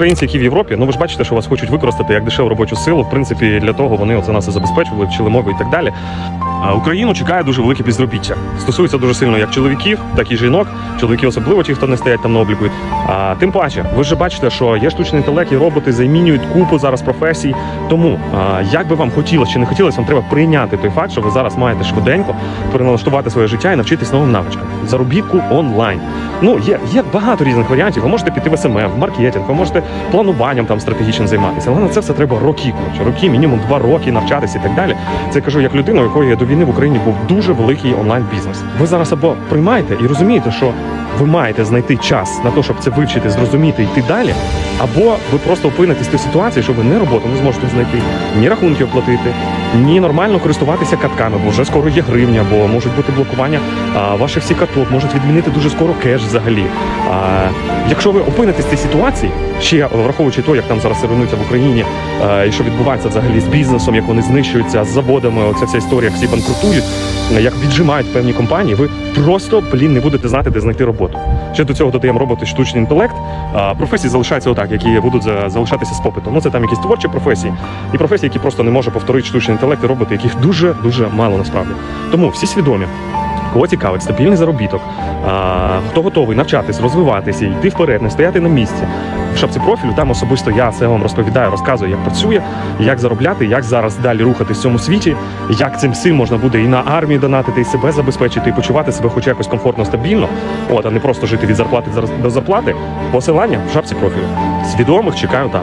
Українці, які в Європі, ну ви ж бачите, що вас хочуть використати як дешеву робочу силу. В принципі, для того вони оце нас і забезпечували, вчили мови і так далі. Україну чекає дуже велике безробіття. Стосується дуже сильно як чоловіків, так і жінок. Чоловіки особливо ті, хто не стоять там на обліку. А тим паче, ви ж бачите, що є штучний інтелект, і роботи замінюють купу зараз професій. Тому а, як би вам хотілося чи не хотілося, вам треба прийняти той факт, що ви зараз маєте швиденько переналаштувати своє життя і навчитись новим навичкам. Заробітку онлайн. Ну є, є багато різних варіантів. Ви можете піти в СММ, в маркетинг, ви можете плануванням там стратегічним займатися. Але на це все треба роки. Коротше, роки, мінімум два роки навчатися і так далі. Це я кажу як людина, у якої до війни в Україні був дуже великий онлайн бізнес. Ви зараз або приймаєте і розумієте, що ви маєте знайти час на те, щоб це вивчити, зрозуміти, йти далі, або ви просто опинитесь в тій ситуації, що ви не роботу не зможете знайти, ні рахунки оплатити, ні нормально користуватися катками, бо вже скоро є гривня, бо можуть бути блокування а, ваших всіх каток, можуть відмінити дуже скоро кеш взагалі. Якщо ви опинитесь в цій ситуації, ще враховуючи те, як там зараз руйнується в Україні, і що відбувається взагалі з бізнесом, як вони знищуються з заводами, оця вся історія, всі банкрутують, як віджимають певні компанії, ви просто блін не будете знати, де знайти роботу. Ще до цього додаємо роботи штучний інтелект. Професії залишаються отак, які будуть залишатися з попитом. Ну це там якісь творчі професії, і професії, які просто не може повторити штучний інтелект і роботи, яких дуже дуже мало насправді. Тому всі свідомі. Кого цікавить стабільний заробіток, а, хто готовий навчатись, розвиватися, йти вперед, не стояти на місці. В шапці профілю там особисто я це вам розповідаю, розказую, як працює, як заробляти, як зараз далі рухатись в цьому світі, як цим всім можна буде і на армію донатити, і себе забезпечити, і почувати себе хоч якось комфортно, стабільно, от, а не просто жити від зарплати до зарплати. Посилання в шапці профілю. Свідомих чекаю там.